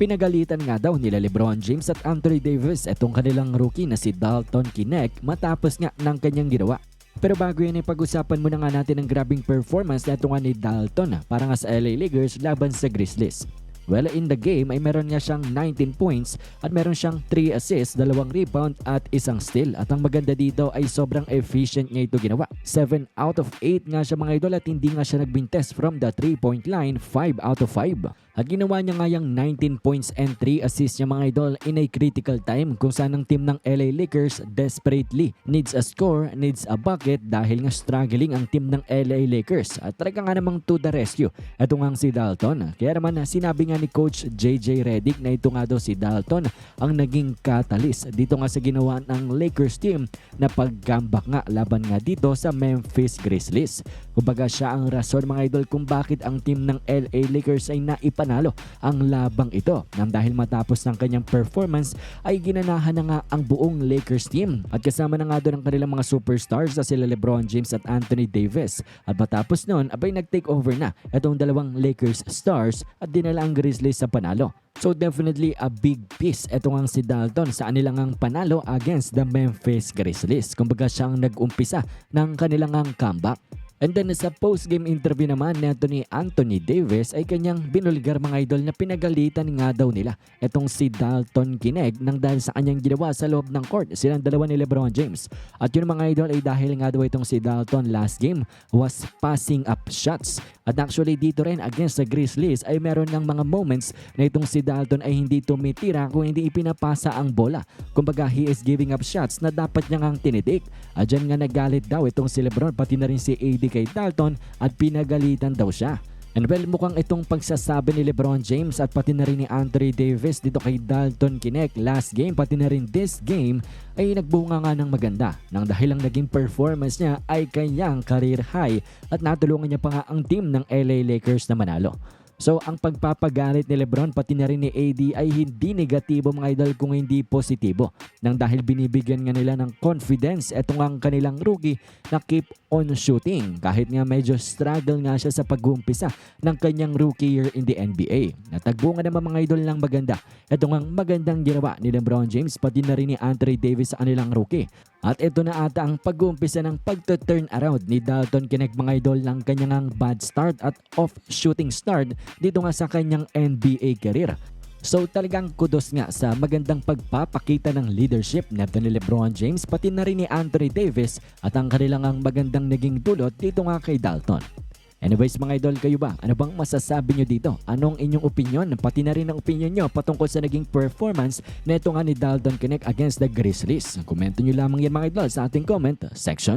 Pinagalitan nga daw nila Lebron James at Anthony Davis itong kanilang rookie na si Dalton Kinect matapos nga ng kanyang ginawa. Pero bago yan ay pag-usapan muna nga natin ang grabing performance na ito nga ni Dalton para nga sa LA Lakers laban sa Grizzlies. Well, in the game ay meron nga siyang 19 points at meron siyang 3 assists, 2 rebound at isang steal. At ang maganda dito ay sobrang efficient niya ito ginawa. 7 out of 8 nga siya mga idol at hindi nga siya nagbintes from the 3-point line, 5 out of 5. At ginawa niya nga yung 19 points and 3 assists niya mga idol in a critical time kung saan ang team ng LA Lakers desperately needs a score, needs a bucket dahil nga struggling ang team ng LA Lakers. At talaga nga namang to the rescue. Ito nga si Dalton. Kaya naman sinabi nga ni Coach JJ Redick na ito nga daw si Dalton ang naging catalyst dito nga sa ginawa ng Lakers team na pag-comeback nga laban nga dito sa Memphis Grizzlies. Kumbaga siya ang rason mga idol kung bakit ang team ng LA Lakers ay naipanalo ang labang ito. Nang dahil matapos ng kanyang performance ay ginanahan na nga ang buong Lakers team. At kasama na nga doon ang kanilang mga superstars na sila Lebron James at Anthony Davis. At matapos noon, abay nag-take over na itong dalawang Lakers stars at dinala ang Grizzlies sa panalo. So definitely a big piece ito nga si Dalton sa kanilang ang panalo against the Memphis Grizzlies. Kumbaga siya ang nag-umpisa ng kanilang ang comeback. And then sa post-game interview naman ni Anthony Anthony Davis ay kanyang binulgar mga idol na pinagalitan nga daw nila itong si Dalton Kineg nang dahil sa kanyang ginawa sa loob ng court silang dalawa ni Lebron James. At yun mga idol ay dahil nga daw itong si Dalton last game was passing up shots. At actually dito rin against the Grizzlies ay meron ng mga moments na itong si Dalton ay hindi tumitira kung hindi ipinapasa ang bola. Kumbaga he is giving up shots na dapat niya ngang tinitik. At dyan nga nagalit daw itong si Lebron pati na rin si AD kay Dalton at pinagalitan daw siya. And well, mukhang itong pagsasabi ni Lebron James at pati na rin ni Anthony Davis dito kay Dalton Kinect last game pati na rin this game ay nagbunga nga ng maganda nang dahil ang naging performance niya ay kanyang career high at natulungan niya pa nga ang team ng LA Lakers na manalo. So ang pagpapagalit ni Lebron pati na rin ni AD ay hindi negatibo mga idol kung hindi positibo. Nang dahil binibigyan nga nila ng confidence etong ang kanilang rookie na keep on shooting. Kahit nga medyo struggle nga siya sa pag-uumpisa ng kanyang rookie year in the NBA. Natagbo nga naman mga idol ng maganda. Ito nga ang magandang ginawa ni Lebron James pati na rin ni Anthony Davis sa kanilang rookie. At ito na ata ang pag-uumpisa ng pagto-turn around ni Dalton Kinect mga idol ng kanyang bad start at off shooting start dito nga sa kanyang NBA career. So talagang kudos nga sa magandang pagpapakita ng leadership na ni Lebron James pati na rin ni Anthony Davis at ang kanilang ang magandang naging dulot dito nga kay Dalton. Anyways mga idol, kayo ba? Ano bang masasabi nyo dito? Anong inyong opinion? Pati na rin ang opinion nyo patungkol sa naging performance na ito nga ni Dalton Connect against the Grizzlies. Komento nyo lamang yan mga idol sa ating comment section.